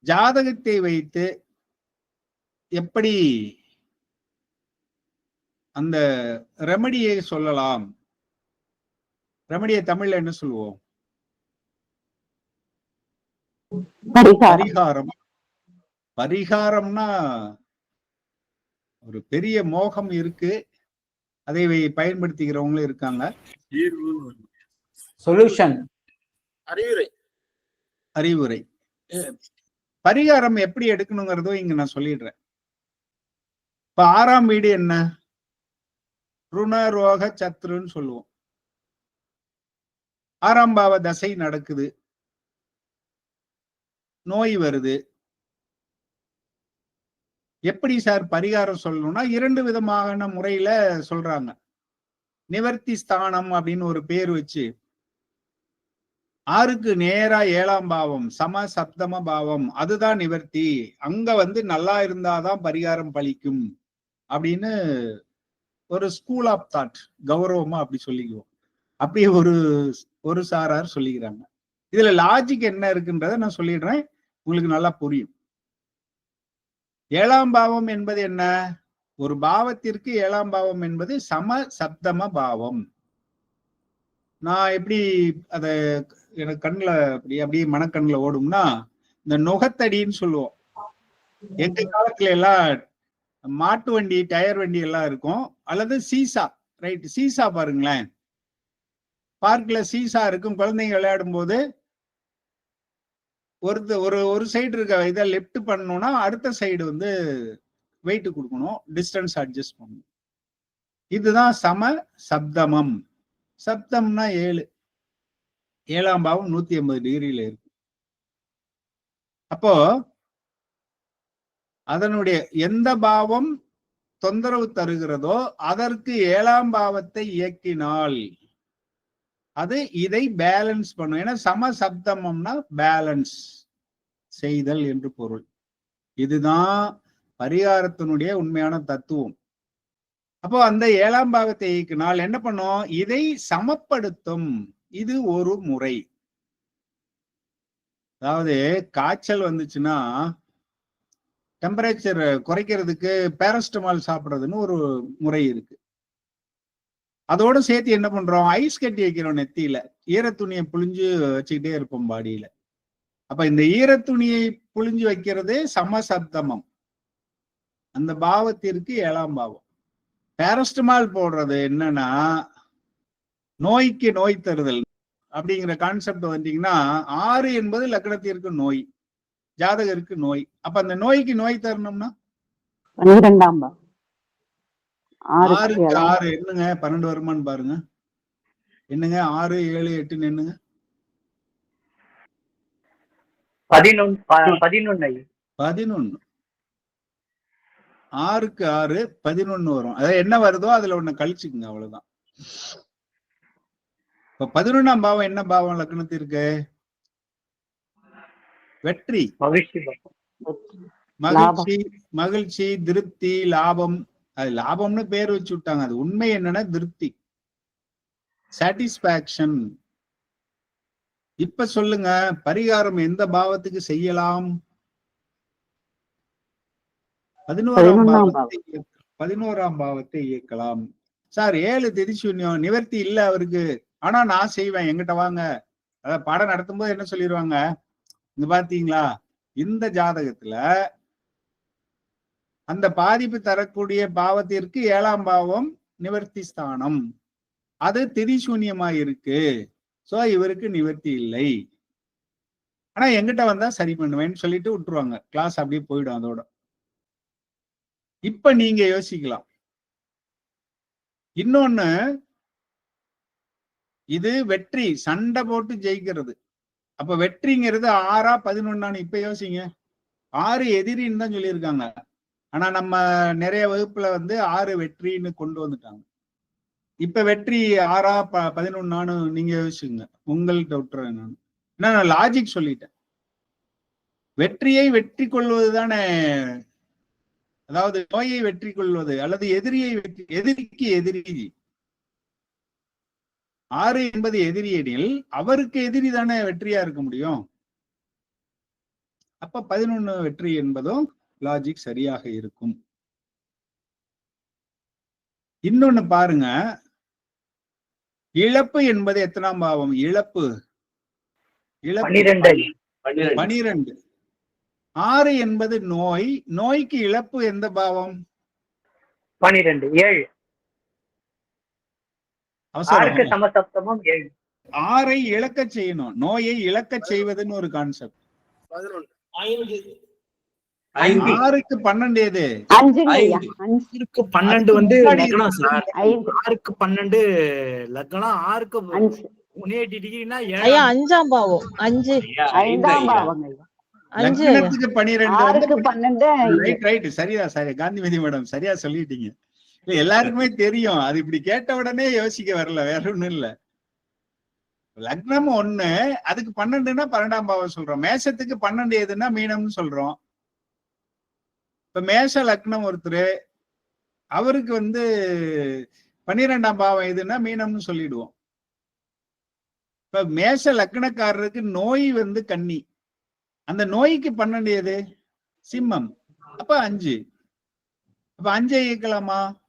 ஜாதகத்தை வைத்து எப்படி அந்த ரெமடியை சொல்லலாம்? ரெமடியை தமிழ்ல என்ன சொல்லுவோம்? பரிகாரம். பரிகாரம். பரிகாரம்னா ஒரு பெரிய மோகம் இருக்கு. அதை பயன்படுத்திக்கிறவங்களும் இருக்காங்க. சொல்யூஷன் அறிவுரை. அறிவுரை. பரிகாரம் எப்படி எடுக்கணுங்கிறதும் இங்க நான் சொல்லிடுறேன். இப்ப ஆறாம் வீடு என்ன? ருணரோக சத்ருன்னு சொல்லுவோம். ஆறாம் பாவ தசை நடக்குது. நோய் வருது. எப்படி சார் பரிகாரம் சொல்லணும்னா இரண்டு விதமான முறையில சொல்றாங்க. நிவர்த்தி ஸ்தானம் அப்படின்னு ஒரு பேர் வச்சு ஆறுக்கு நேரா ஏழாம் பாவம் சம சப்தம பாவம் அதுதான் நிவர்த்தி. அங்க வந்து நல்லா இருந்தாதான் பரிகாரம் பலிக்கும் அப்படின்னு ஒரு ஸ்கூல் ஆஃப் தாட் கௌரவமா அப்படி சொல்லிக்குவோம். அப்படி ஒரு ஒரு சாரார் சொல்லிக்கிறாங்க. இதுல லாஜிக் என்ன இருக்குன்றத நான் சொல்லிடுறேன். உங்களுக்கு நல்லா புரியும். ஏழாம் பாவம் என்பது என்ன? ஒரு பாவத்திற்கு ஏழாம் பாவம் என்பது சம சப்தம பாவம். நான் எப்படி அத எனக்கு கண்ணுல அப்படி அப்படியே மனக்கண்ணுல ஓடும்னா இந்த நுகத்தடின்னு சொல்லுவோம். எங்க காலத்துல எல்லாம் மாட்டு வண்டி டயர் வண்டி எல்லாம் இருக்கும். அல்லது சீசா ரைட் சீசா பாருங்களேன். பார்க்ல சீசா இருக்கும். குழந்தைங்க விளையாடும் போது ஒரு ஒரு ஒரு சைடு இருக்க இதை லெஃப்ட் பண்ணணும்னா அடுத்த சைடு வந்து வெயிட் கொடுக்கணும். டிஸ்டன்ஸ் அட்ஜஸ்ட் பண்ணணும். இதுதான் சம சப்தமம். சப்தம்னா ஏழு. ஏழாம் பாவம் நூத்தி எண்பது டிகிரியில இருக்கு. அப்போ அதனுடைய எந்த பாவம் தொந்தரவு தருகிறதோ அதற்கு ஏழாம் பாவத்தை இயக்கினால் அது இதை பேலன்ஸ் பண்ணும். ஏன்னா சம சப்தமம்னா பேலன்ஸ் செய்தல் என்று பொருள். இதுதான் பரிகாரத்தினுடைய உண்மையான தத்துவம். அப்போ அந்த ஏழாம் பாவத்தை இயக்கினால் என்ன பண்ணும்? இதை சமப்படுத்தும். இது ஒரு முறை. அதாவது காய்ச்சல் வந்துச்சுன்னா டெம்பரேச்சர் குறைக்கிறதுக்கு பேரஸ்டமால் சாப்பிடுறதுன்னு ஒரு முறை இருக்கு. அதோட சேர்த்து என்ன பண்றோம்? ஐஸ் கட்டி வைக்கிறோம் நெத்தியில. ஈரத்துணியை புழிஞ்சு வச்சுக்கிட்டே இருப்போம் பாடியில. அப்ப இந்த ஈரத்துணியை புழிஞ்சு வைக்கிறது சமசப்தமம். அந்த பாவத்திற்கு ஏழாம் பாவம். பேரஸ்டமால் போடுறது என்னன்னா நோய்க்கு நோய் தருதல் அப்படிங்கிற கான்செப்ட் வந்தீங்கன்னா ஆறு என்பது லக்னத்திற்கு நோய் ஜாதகருக்கு நோய். அப்ப அந்த நோய்க்கு நோய் தரணும்னா? பன்னிரெண்டாம் ஏழாம் ஆறு என்னங்க? பன்னெண்டு வருமான்னு பாருங்க. என்னங்க? ஆறு ஏழு எட்டுன்னு என்னங்க? பதினொன்னு. பதினொன்னு. ஆறுக்கு ஆறு பதினொன்னு வரும். அதாவது என்ன வருதோ அதுல ஒண்ணு கழிச்சுக்குங்க அவ்வளவுதான். இப்ப பதினொன்னாம் பாவம் என்ன பாவம் லக்னத்திற்கு வெற்றி. மகிழ்ச்சி. மகிழ்ச்சி மகிழ்ச்சி திருப்தி லாபம். அது லாபம்னு பேர் வச்சு விட்டாங்க. அது உண்மை என்னன்னா திருப்தி. சாட்டிஸ்பாக்சன் இப்ப சொல்லுங்க பரிகாரம் எந்த பாவத்துக்கு செய்யலாம்? பதினோராம் பாவத்தை பதினோராம் பாவத்தை இயக்கலாம். சார் ஏழு திரிசூன்யம் நிவர்த்தி இல்ல அவருக்கு. ஆனா நான் செய்வேன் எங்கிட்ட வாங்க. அதாவது பாடம் நடத்தும்போது என்ன சொல்லிடுவாங்க இந்த பாத்தீங்களா? இந்த ஜாதகத்துல அந்த பாதிப்பு தரக்கூடிய பாவத்திற்கு ஏழாம் பாவம் நிவர்த்தி ஸ்தானம். அது திரிசூன்யமா இருக்கு. சோ இவருக்கு நிவர்த்தி இல்லை. ஆனா எங்கிட்ட வந்தா சரி பண்ணுவேன்னு சொல்லிட்டு விட்டுருவாங்க. கிளாஸ் அப்படியே போயிடும் அதோட. இப்ப நீங்க யோசிக்கலாம். இன்னொன்னு இது வெற்றி சண்டை போட்டு ஜெயிக்கிறது. அப்ப வெற்றிங்கிறது ஆறா பதினொன்னான்னு இப்ப யோசிங்க. ஆறு எதிரின்னு தான் சொல்லியிருக்காங்க. ஆனா நம்ம நிறைய வகுப்புல வந்து ஆறு வெற்றின்னு கொண்டு வந்துட்டாங்க. இப்ப வெற்றி ஆறா ப பதினொன்னான்னு நீங்க யோசிச்சுங்க உங்கள்கிட்ட விட்டுறேன் நான். ஏன்னா நான் லாஜிக் சொல்லிட்டேன். வெற்றியை வெற்றி கொள்வது தானே அதாவது நோயை வெற்றி கொள்வது அல்லது எதிரியை வெற்றி எதிரிக்கு எதிரி. ஆறு என்பது எதிரி எனில் அவருக்கு எதிரி தானே வெற்றியா இருக்க முடியும்? அப்ப பதினொன்னு வெற்றி என்பதும் லாஜிக் சரியாக இருக்கும். இன்னொன்னு பாருங்க. இழப்பு என்பது எத்தனாம் பாவம்? இழப்பு. இழப்பு பனிரெண்டு ஆறு என்பது நோய். நோய்க்கு இழப்பு எந்த பாவம்? பன்னிரெண்டு. ஏழு. ஆறுக்கு அவசரம் சமசப்தமும் ஏழு. ஆறை இழக்க செய்யணும். நோயை இழக்க செய்வதுன்னு ஒரு கான்செப்ட் ஐந்து. ஆறுக்கு பன்னெண்டு எது? ஆறுக்கு பன்னெண்டு வந்து லக்னம் சார். ஐந்து. ஆறுக்கு பன்னெண்டு லக்னம் ஆறுக்கு எயிட்டி டிகிரினா ஐயா அஞ்சாம் பாவம். அஞ்சு. ஐந்தாம் வந்து ஆறுக்கு பன்னெண்டு. ரைட் ரைட் சரியா சரி காந்திமதி மேடம் சரியா சொல்லிட்டீங்க. எல்லாருக்குமே தெரியும். அது இப்படி கேட்ட உடனே யோசிக்க வரல வேற ஒண்ணும் இல்ல. லக்னம் ஒண்ணு அதுக்கு பன்னெண்டுன்னா பன்னெண்டாம் பாவம் சொல்றோம். மேஷத்துக்கு பன்னெண்டு எதுன்னா மீனம்னு சொல்றோம். இப்ப மேஷ லக்னம் ஒருத்தர் அவருக்கு வந்து பன்னிரெண்டாம் பாவம் எதுன்னா மீனம்னு சொல்லிடுவோம். இப்ப மேஷ லக்னக்காரருக்கு நோய் வந்து கன்னி. அந்த நோய்க்கு பன்னெண்டு எது? சிம்மம். அப்ப அஞ்சு. அப்ப அஞ்சை இயக்கலாமா?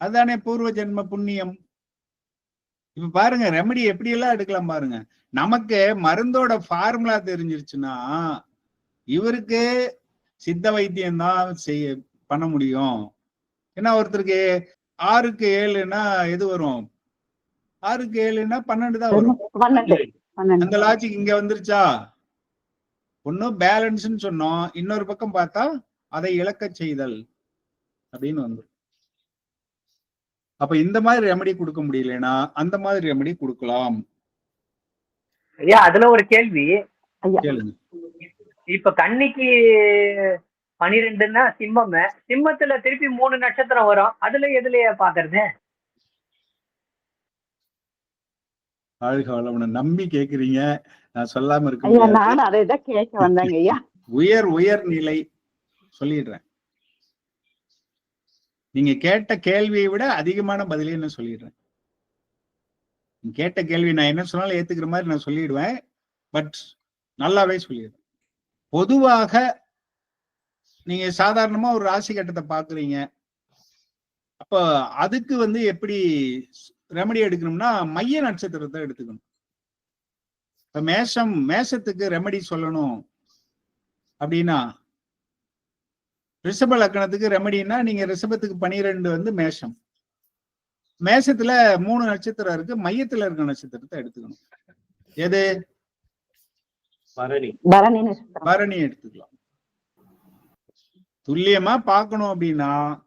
அதானே பூர்வ ஜென்ம புண்ணியம்? இப்ப பாருங்க ரெமடி எப்படி எல்லாம் எடுக்கலாம் பாருங்க. நமக்கு மருந்தோட ஃபார்முலா தெரிஞ்சிருச்சுன்னா இவருக்கு சித்த வைத்தியம் தான் செய்ய பண்ண முடியும். ஏன்னா ஒருத்தருக்கு ஆறுக்கு ஏழுன்னா எது வரும்? ஆறுக்கு ஏழுன்னா பன்னெண்டு தான் வரும். அந்த லாஜிக் இங்க வந்துருச்சா? ஒண்ணு பேலன்ஸ்னு சொன்னோம். இன்னொரு பக்கம் பார்த்தா அதை இழக்க செய்தல் அப்படின்னு வந்து அப்ப இந்த மாதிரி ரெமடி கொடுக்க முடியலனா அந்த மாதிரி ரெமடி கொடுக்கலாம். ஐயா அதுல ஒரு கேள்வி. இப்ப கன்னிக்கு பனிரெண்டுன்னா சிம்மம். சிம்மத்துல திருப்பி மூணு நட்சத்திரம் வரும். அதுல எதுலயா பாக்குறது? வளமுடன் நம்பி கேக்குறீங்க. நான் சொல்லாம இருக்க ஐயா முடியாது. நானும் அதை தான் கேட்க வந்தேங்க ஐயா. உயர் உயர் நிலை. சொல்லிடுறேன். நீங்க கேட்ட கேள்வியை விட அதிகமான பதிலே நான் சொல்லிடுறேன். கேட்ட கேள்வி நான் என்ன சொன்னாலும் ஏத்துக்கிற மாதிரி நான் சொல்லிடுவேன். பட் நல்லாவே சொல்லிடுறேன். பொதுவாக நீங்க சாதாரணமா ஒரு ராசி கட்டத்தை பாக்குறீங்க. அப்ப அதுக்கு வந்து எப்படி ரெமடி எடுக்கணும்னா மைய நட்சத்திரத்தை எடுத்துக்கணும். இப்ப மேஷம் மேஷத்துக்கு ரெமடி சொல்லணும் அப்படின்னா ரிஷப லக்கணத்துக்கு ரெமடினா நீங்க ரிஷபத்துக்கு பனிரெண்டு வந்து மேஷம். மேஷத்துல மூணு நட்சத்திரம் இருக்கு மையத்துல இருக்க நட்சத்திரத்தை எடுத்துக்கணும். எது? பரணி. பரணி நட்சத்திரம். பரணி எடுத்துக்கலாம். துல்லியமா பார்க்கணும் அப்படின்னா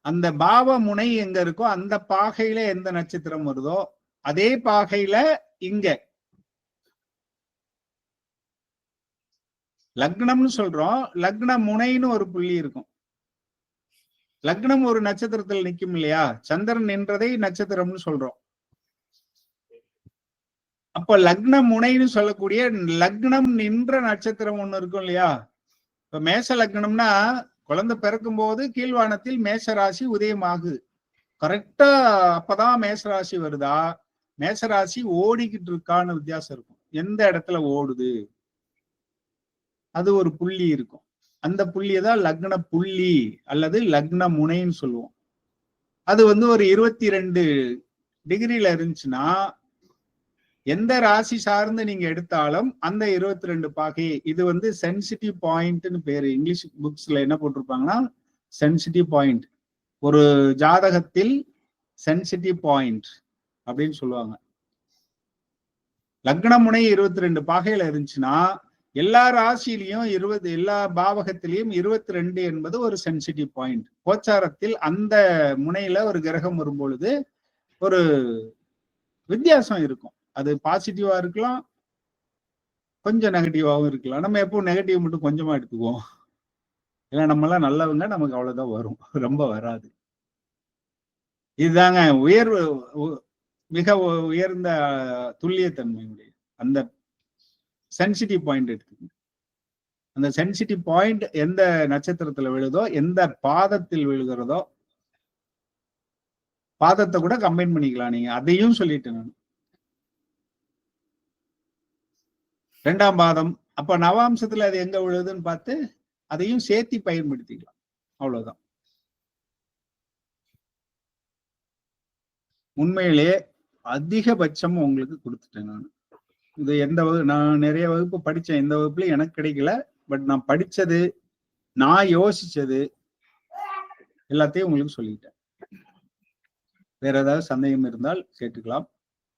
அந்த பாவ முனை எங்க இருக்கோ அந்த பாகையில எந்த நட்சத்திரம் வருதோ அதே பாகையில இங்க. லக்னம்னு சொல்றோம். லக்ன முனைன்னு ஒரு புள்ளி இருக்கும். லக்னம் ஒரு நட்சத்திரத்தில் நிக்கும் இல்லையா? சந்திரன் நின்றதை நட்சத்திரம்னு சொல்றோம். அப்ப லக்ன முனைன்னு சொல்லக்கூடிய லக்னம் நின்ற நட்சத்திரம் ஒண்ணு இருக்கும் இல்லையா? இப்ப மேச லக்னம்னா குழந்தை பிறக்கும் போது கீழ்வானத்தில் மேச ராசி உதயமாகுது கரெக்டா அப்பதான் மேச ராசி வருதா? மேச ராசி ஓடிக்கிட்டு இருக்கான்னு வித்தியாசம் இருக்கும். எந்த இடத்துல ஓடுது? அது ஒரு புள்ளி இருக்கும். அந்த புள்ளியை தான் லக்ன புள்ளி அல்லது லக்ன முனைன்னு சொல்லுவோம். அது வந்து ஒரு இருபத்தி ரெண்டு டிகிரில இருந்துச்சுன்னா எந்த ராசி சார்ந்து நீங்க எடுத்தாலும் அந்த இருபத்தி ரெண்டு பாகை இது வந்து சென்சிட்டிவ் பாயிண்ட்னு பேரு. இங்கிலீஷ் புக்ஸ்ல என்ன போட்டிருப்பாங்கன்னா சென்சிட்டிவ் பாயிண்ட் ஒரு ஜாதகத்தில் சென்சிட்டிவ் பாயிண்ட் அப்படின்னு சொல்லுவாங்க. லக்ன முனை இருபத்தி ரெண்டு பாகையில இருந்துச்சுன்னா எல்லா ராசியிலையும் இருபது எல்லா பாவகத்திலையும் இருபத்தி ரெண்டு என்பது ஒரு சென்சிட்டிவ் பாயிண்ட் கோச்சாரத்தில் அந்த முனையில ஒரு கிரகம் வரும்பொழுது ஒரு வித்தியாசம் இருக்கும். அது பாசிட்டிவா இருக்கலாம் கொஞ்சம் நெகட்டிவாகவும் இருக்கலாம். நம்ம எப்போ நெகட்டிவ் மட்டும் கொஞ்சமா எடுத்துக்குவோம். ஏன்னா நம்மளாம் நல்லவங்க நமக்கு அவ்வளவுதான் வரும். ரொம்ப வராது. இதுதாங்க உயர்வு மிக உயர்ந்த துல்லியத்தன்மையுடைய அந்த சென்சிட்டிவ் பாயிண்ட் எடுத்துக்கோங்க. அந்த சென்சிட்டிவ் பாயிண்ட் எந்த நட்சத்திரத்துல விழுதோ எந்த பாதத்தில் விழுகிறதோ பாதத்தை கூட கம்பைன் பண்ணிக்கலாம். நீங்க அதையும் சொல்லிட்டேன் நான். ரெண்டாம் பாதம். அப்ப நவாம்சத்துல அது எங்க விழுதுன்னு பார்த்து அதையும் சேர்த்தி பயன்படுத்திக்கலாம். அவ்வளவுதான். உண்மையிலே அதிகபட்சம் உங்களுக்கு கொடுத்துட்டேன் நான். இது எந்த வகு நான் நிறைய வகுப்பு படிச்சேன். எந்த வகுப்புலயும் எனக்கு கிடைக்கல. பட் நான் படிச்சது நான் யோசிச்சது எல்லாத்தையும் உங்களுக்கு சொல்லிட்டேன். வேற ஏதாவது சந்தேகம் இருந்தால் கேட்டுக்கலாம்.